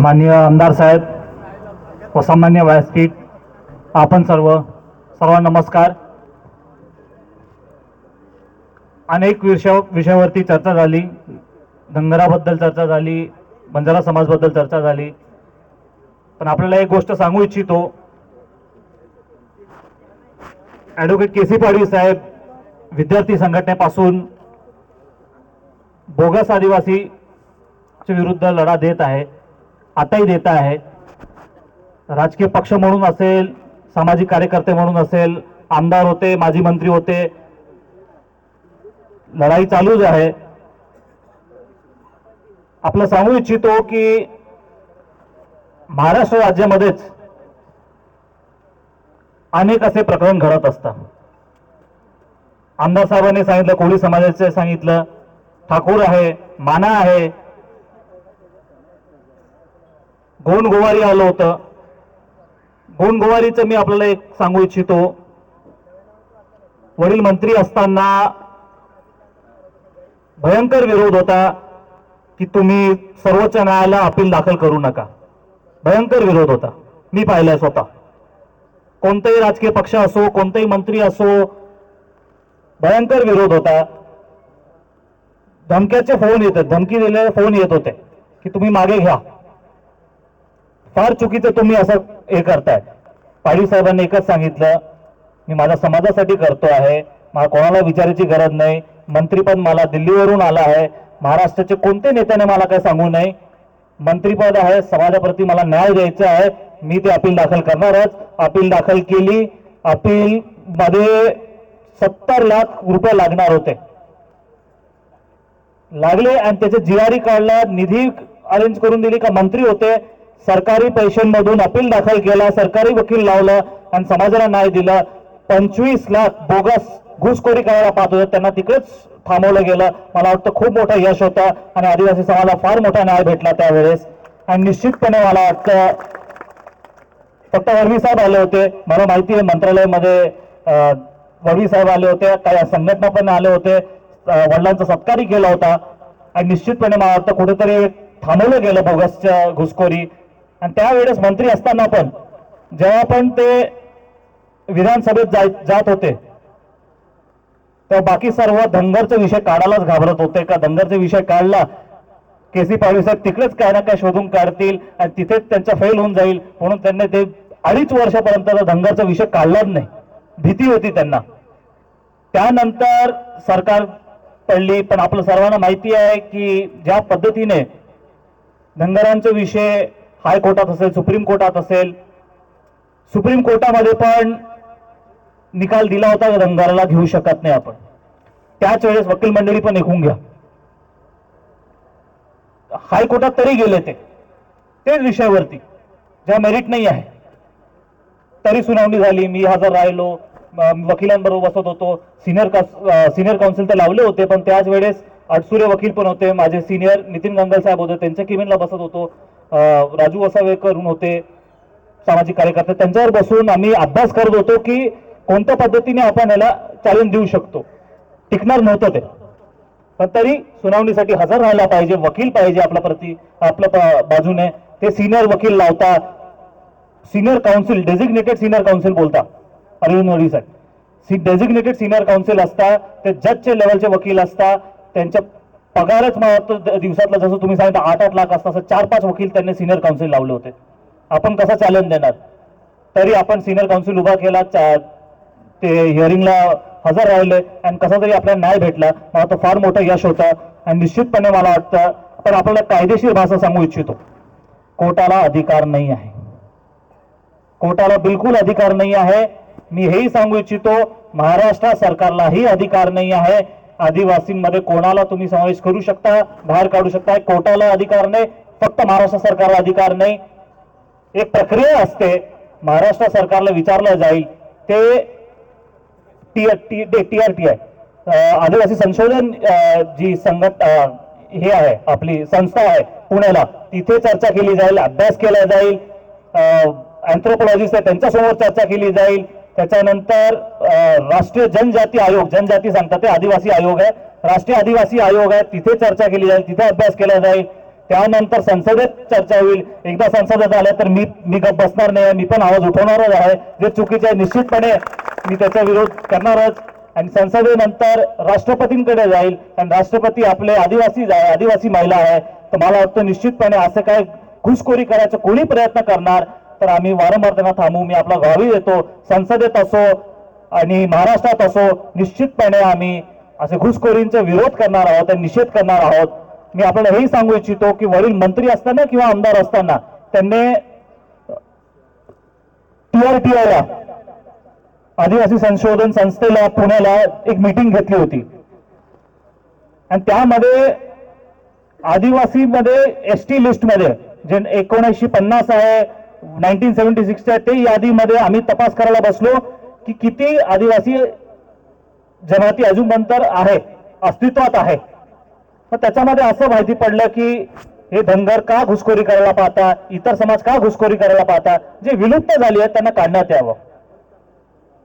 माननीय आमदार साहेब व सामान्य व्यासपीठ आपण सर्व सर्व नमस्कार. अनेक विषय विषयावरती चर्चा झाली. धनगराबद्दल चर्चा झाली बंजारा समाजबद्दल चर्चा झाली. पण आपल्याला एक गोष्ट सांगू इच्छितो. ॲडव्होकेट के सी पाडवी साहेब विद्यार्थी संघटनेपासून बोगस आदिवासीच्या विरुद्ध लढा देत आहे आताही देत आहे. राजकीय पक्ष म्हणून असेल सामाजिक कार्यकर्ते म्हणून असेल आमदार होते माजी मंत्री होते लढाई चालूच आहे. आपलं सांगू इच्छितो की महाराष्ट्र राज्यामध्येच अनेक असे प्रकरण घडत असतात. आमदार साहेबांनी सांगितलं कोळी समाजाचे सांगितलं ठाकूर आहे माना आहे गोंड गोवारी आलं होतं. गोंडगुवारीचं मी आपल्याला एक सांगू इच्छितो. वडील मंत्री असताना भयंकर विरोध होता की तुम्ही सर्वोच्च न्यायालयाला अपील दाखल करू नका. भयंकर विरोध होता. मी पाहिलाय स्वतः. कोणताही राजकीय पक्ष असो कोणताही मंत्री असो भयंकर विरोध होता. धमक्याचे फोन येतात धमकी दिलेले फोन येत होते की तुम्ही मागे घ्या. फार चुकीचं तुम्ही असं हे करताय. पाडी साहेबांनी एकच सांगितलं मी माझ्या समाजासाठी करतो आहे. मला कोणाला विचारायची गरज नाही. मंत्रीपद मला दिल्लीवरून आला आहे. महाराष्ट्राचे कोणते नेत्याने मला काय सांगू नये? मंत्रीपद आहे. समाजाप्रती मला न्याय द्यायचा आहे. मी ते अपील दाखल करणारच. अपील दाखल केली. अपील मध्ये सत्तर लाख रुपये लागणार होते. लागले आणि त्याचे जीआरई काढला. निधी अरेंज करून दिली का मंत्री होते. सरकारी पैशांमधून अपील दाखल केला सरकारी वकील लावलं आणि समाजाला न्याय दिला. पंचवीस लाख बोगस घुसखोरी करायला पाहत होतं. त्यांना तिकडेच थांबवलं गेलं. मला वाटतं खूप मोठं यश होतं आणि आदिवासी समाजाला फार मोठा न्याय भेटला त्यावेळेस. आणि निश्चितपणे मला वाटतं फक्त वडवी साहेब आले होते. मला माहिती आहे मंत्रालयामध्ये वडवी साहेब आले होते. काही संघटना पण आले होते. वडिलांचा सत्कारही केला होता. आणि निश्चितपणे मला वाटतं कुठेतरी थांबवलं गेलं बोगसच्या घुसखोरी. आणि त्यावेळेस मंत्री असताना पण जेव्हा पण ते विधानसभेत जाय जात होते तेव्हा बाकी सर्व धनगरचे विषय काढायलाच घाबरत होते. का धनगरचे विषय काढला के सी पाडवी साहेब तिकडेच काय ना काय शोधून काढतील आणि तिथेच त्यांचा फेल होऊन जाईल. म्हणून त्यांनी ते अडीच वर्षापर्यंत धनगरचा विषय काढलाच नाही. भीती होती त्यांना. त्यानंतर सरकार पडली. पण आपलं सर्वांना माहिती आहे की ज्या पद्धतीने धनगरांचा विषय हायकोर्टात असेल सुप्रीम कोर्टात असेल. सुप्रीम कोर्टामध्ये पण निकाल दिला होता रंगाराला घेऊ शकत नाही आपण. त्याच वेळेस वकील मंडळी पण ऐकून घ्या. हायकोर्टात तरी गेले ते. तेच विषयावरती. ज्या मेरिट नाही आहे. तरी सुनावणी झाली. मी हजर राहिलो. वकिलांबरोबर बसत होतो. सिनियर सिनियर काउन्सिल तर लावले होते पण त्याच वेळेस अडसुरे वकील पण होते. माझे सिनियर नितीन गंगल साहेब होते. त्यांच्या किमिनला बसत होतो. राजू वसावेकर होते सामाजिक कार्यकर्ते त्यांच्यावर बसून आम्ही अभ्यास करत होतो की कोणत्या पद्धतीने आपण याला चॅलेंज देऊ शकतो. टिकणार नव्हतं ते. पण तरी सुनावणीसाठी हजर राहायला पाहिजे वकील पाहिजे आपल्या प्रती आपल्या बाजूने. ते सिनियर वकील लावता. Senior counsel designated senior counsel बोलता. अरविंद मोदी साहेब. सी डेझिग्नेटेड सिनियर काउन्सिल असता ते जजचे लेवलचे वकील असता त्यांच्या पगारच मला वाटतं दिवसातलं दिवसातला जसं तुम्ही सांगितलं आठ आठ लाख असतं असं चार पाच वकील त्यांनी सिनियर काउन्सिल लावले होते. आपण कसं चॅलेंज देणार? तरी आपण सिनियर काउन्सिल उभा केला ते हिअरिंगला हजर राहिले आणि कसा तरी आपल्याला न्याय भेटला मला तो फार मोठं यश होतं आणि निश्चितपणे मला वाटतं पण आपल्याला कायदेशीर भाषा सांगू इच्छितो. कोर्टाला अधिकार नाही आहे. कोर्टाला बिलकुल अधिकार नाही आहे. मी हेही सांगू इच्छितो महाराष्ट्र सरकारलाही अधिकार नाही आहे. आदिवासींमध्ये कोणाला तुम्ही समावेश करू शकता बाहेर काढू शकता? कोर्टाला अधिकार नाही फक्त महाराष्ट्र सरकारला अधिकार नाही. एक प्रक्रिया असते महाराष्ट्र सरकारला विचारलं जाईल. ते T T T R T I आदिवासी संशोधन जी संघट हे आहे आपली संस्था आहे पुण्याला तिथे चर्चा केली जाईल अभ्यास केला जाईल. अँथ्रोपॉलॉजिस्ट आहे त्यांच्यासमोर चर्चा केली जाईल. त्याच्यानंतर राष्ट्रीय जनजाती आयोग जनजाती सांगतात ते आदिवासी आयोग आहे. राष्ट्रीय आदिवासी आयोग आहे तिथे चर्चा केली जाईल तिथे अभ्यास केला जाईल. त्यानंतर संसदेत चर्चा होईल. एकदा संसदेत आल्या तर मी मी गप बसणार नाही मी पण आवाज उठवणारच आहे. जे चुकीचे आहे निश्चितपणे मी त्याचा विरोध करणारच. आणि संसदेनंतर राष्ट्रपतींकडे जाईल. आणि राष्ट्रपती आपले आदिवासी आदिवासी महिला आहे. तर मला वाटतं निश्चितपणे असं काय घुसखोरी करायचं कोणी प्रयत्न करणार? तर आम्ही वारंवार त्यांना थांबू. मी आपला गावी येतो संसदेत असो आणि महाराष्ट्रात असो निश्चितपणे आम्ही असे घुसखोरींचा विरोध करणार आहोत आणि निषेध करणार आहोत. मी आपल्याला हेही सांगू इच्छितो की वरील मंत्री असताना किंवा आमदार असताना त्यांनी टीआरटीआयला आदिवासी संशोधन संस्थेला पुण्याला एक मीटिंग घेतली होती. आणि त्यामध्ये आदिवासीमध्ये एस टी लिस्टमध्ये जे एकोणीसशे पन्नास आहे नाईन्टीन सेव्हन्टी सिक्सच्या ते यादीमध्ये आम्ही तपास करायला बसलो की किती आदिवासी जमाती अजून नंतर आहे अस्तित्वात आहे. तर त्याच्यामध्ये असं माहिती पडलं की हे धनगर का घुसखोरी करायला पाहता इतर समाज का घुसखोरी करायला पाहता जे विलुप्त झाली आहे त्यांना काढण्यात यावं.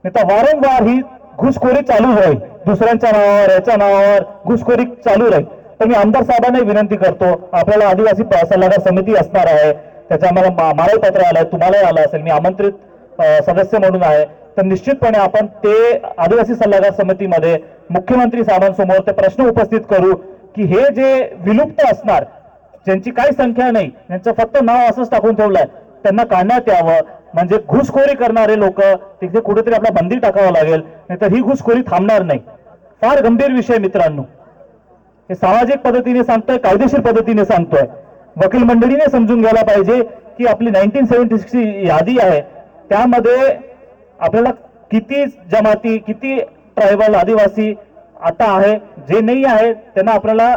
नाही तर वारंवार ही घुसखोरी चालू राहील दुसऱ्यांच्या नावावर याच्या नावावर घुसखोरी चालू राहील. तर मी आमदार साहेबांना विनंती करतो आपल्याला आदिवासी सल्लागार समिती असणार आहे. त्याच्या आम्हाला मा- मलाही पत्र आहे तुम्हालाही आलं असेल. मी आमंत्रित सदस्य म्हणून आहे. तर निश्चितपणे आपण ते आदिवासी सल्लागार समितीमध्ये मुख्यमंत्री साहेबांसमोर ते प्रश्न उपस्थित करू की हे जे विलुप्त असणार ज्यांची काही संख्या नाही त्यांचं फक्त नाव असंच टाकून ठेवलंय त्यांना काढण्यात यावं. म्हणजे घुसखोरी करणारे लोक तिथे कुठेतरी आपला बंदी टाकावं लागेल नाहीतर ही घुसखोरी थांबणार नाही. फार गंभीर विषय मित्रांनो. हे सामाजिक पद्धतीने सांगतोय कायदेशीर पद्धतीने सांगतोय. वकील मंडळीने समजून घ्यायला पाहिजे की आपली नाईन्टीन सेव्हन्टी सिक्सची यादी आहे. त्यामध्ये आपल्याला किती जमाती किती ट्रायबल आदिवासी आता आहे जे नाही आहे त्यांना आपल्याला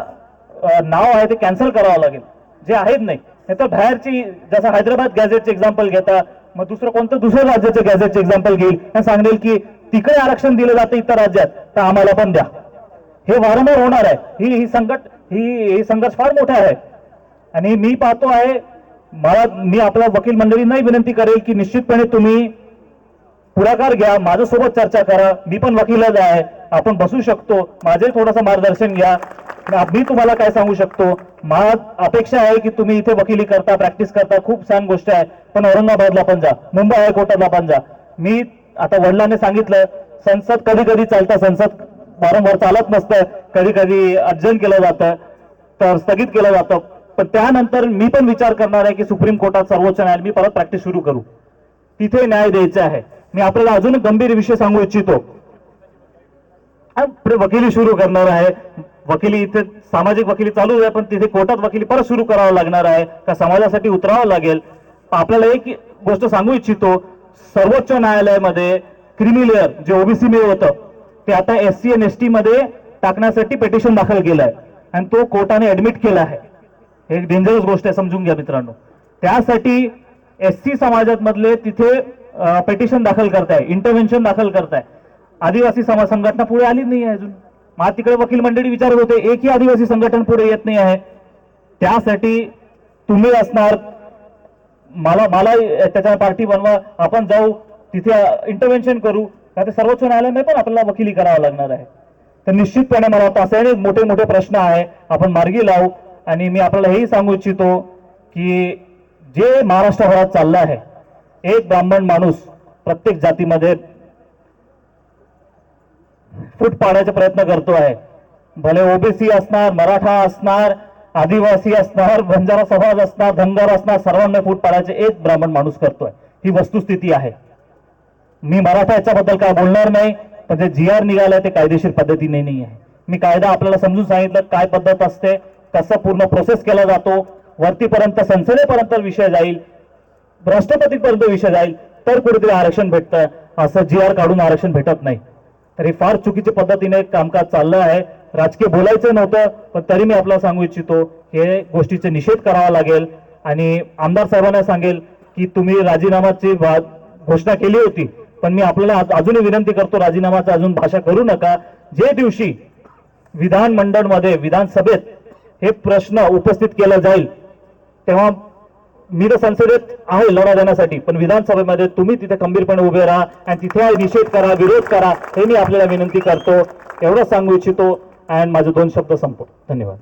नाव आहे ते कॅन्सल करावं लागेल. जे आहेत नाही नाही तर बाहेरची जसं हैदराबाद गॅझेटचे एक्झाम्पल घेता मग दुसरं कोणतं दुसऱ्या राज्याचे गॅझेटचे एक्झाम्पल घेईल आणि सांगेल की तिकडे आरक्षण दिलं जातं इतर राज्यात तर आम्हाला पण द्या. हे वारंवार होणार आहे. ही ही संकट ही ही संघर्ष फार मोठा आहे. आणि मी पाहतो आहे मला मी आपल्या वकील मंडळींनाही विनंती करेल की निश्चितपणे तुम्ही पुढाकार घ्या माझ्यासोबत चर्चा करा मी पण वकीलच आहे आपण बसू शकतो माझे थोडंसं मार्गदर्शन घ्या. मी तुम्हाला काय सांगू शकतो मला अपेक्षा आहे की तुम्ही इथे वकिली करता प्रॅक्टिस करता खूप छान गोष्ट आहे पण औरंगाबादला पण जा मुंबई हायकोर्टाला पण जा. मी आता वडिलांनी सांगितलं संसद कधी कधी चालतं संसद वारंवार चालत नसतं कधी कधी अर्जंट केलं जातं तर स्थगित केलं जातं. पण त्यानंतर मी पण विचार करणार आहे की सुप्रीम कोर्टात सर्वोच्च न्यायालय मी परत प्रॅक्टिस सुरू करू. तिथे न्याय द्यायचा आहे. मी आपल्याला अजून गंभीर विषय सांगू इच्छितो. पुढे वकिली सुरू करणार आहे. वकिली इथे सामाजिक वकिली चालू आहे पण तिथे कोर्टात वकिली परत सुरू करावं लागणार आहे का समाजासाठी उतरावं लागेल? आपल्याला एक गोष्ट सांगू इच्छितो. सर्वोच्च न्यायालयामध्ये क्रिमिलेअर जे ओबीसी मे होतं ते आता S C N S T मध्ये टाकण्यासाठी पेटिशन दाखल केलं आहे आणि तो कोर्टाने ऍडमिट केला आहे. हे एक डेंजरस गोष्ट आहे समजून घ्या मित्रांनो. त्यासाठी एस सी समाजात मधले तिथे पेटिशन दाखल करताय इंटरव्हेन्शन दाखल करताय. आदिवासी समाज संघटना पुढे आली नाही आहे अजून. मग तिकडे वकील मंडळी विचारत होते एकही आदिवासी संघटन पुढे येत नाही आहे. त्यासाठी तुम्ही असणार मला मला त्याच्या पार्टी बनवा आपण जाऊ तिथे इंटरव्हेन्शन करू. का ते सर्वोच्च न्यायालयाने पण आपल्याला वकिली करावं लागणार आहे. तर निश्चितपणे मला वाटतं असे मोठे मोठे प्रश्न आहे. आपण मार्गी लावू. आणि मी आपल्याला हेही सांगू इच्छितो की जे महाराष्ट्रभरात चाललं आहे एक ब्राह्मण माणूस प्रत्येक जातीमध्ये फूट पाडायचा प्रयत्न करतो आहे. भले ओबीसी असणार मराठा असणार आदिवासी असणार बंजारा समाज असणार धनगर असणार सर्वांना फूट पाडायचे एक ब्राह्मण माणूस करतोय. ही वस्तुस्थिती आहे. मी मराठा याच्याबद्दल काय बोलणार नाही पण जे जी आर निघालंय ते कायदेशीर पद्धतीने नाही आहे. मी कायदा आपल्याला समजून सांगितलं काय पद्धत असते कसं पूर्ण प्रोसेस केला जातो. वरतीपर्यंत संसदेपर्यंत विषय जाईल. राष्ट्रपतीपर्यंत विषय जाईल. तर कुठेतरी आरक्षण भेटतं. असं जी आर काढून आरक्षण भेटत नाही. तर हे फार चुकीच्या पद्धतीने कामकाज चाललं आहे. राजकीय बोलायचं नव्हतं पण तरी मी आपल्याला सांगू इच्छितो हे गोष्टीचे निषेध करावा लागेल. आणि आमदार साहेबांना सांगेल की तुम्ही राजीनामाची वा- घोषणा केली होती पण मी आपल्याला अजूनही विनंती करतो राजीनामाचा अजून भाषा करू नका. जे दिवशी विधानमंडळमध्ये विधानसभेत हे प्रश्न उपस्थित केला जाईल. तेव्हा मी तर संसदेत आहे लढा देण्यासाठी. पण विधानसभेमध्ये तुम्ही तिथे खंबीरपणे उभे राहा आणि तिथे निषेध करा विरोध करा हे मी आपल्याला विनंती करतो. एवढं सांगू इच्छितो. अँड माझे दोन शब्द संपतो धन्यवाद.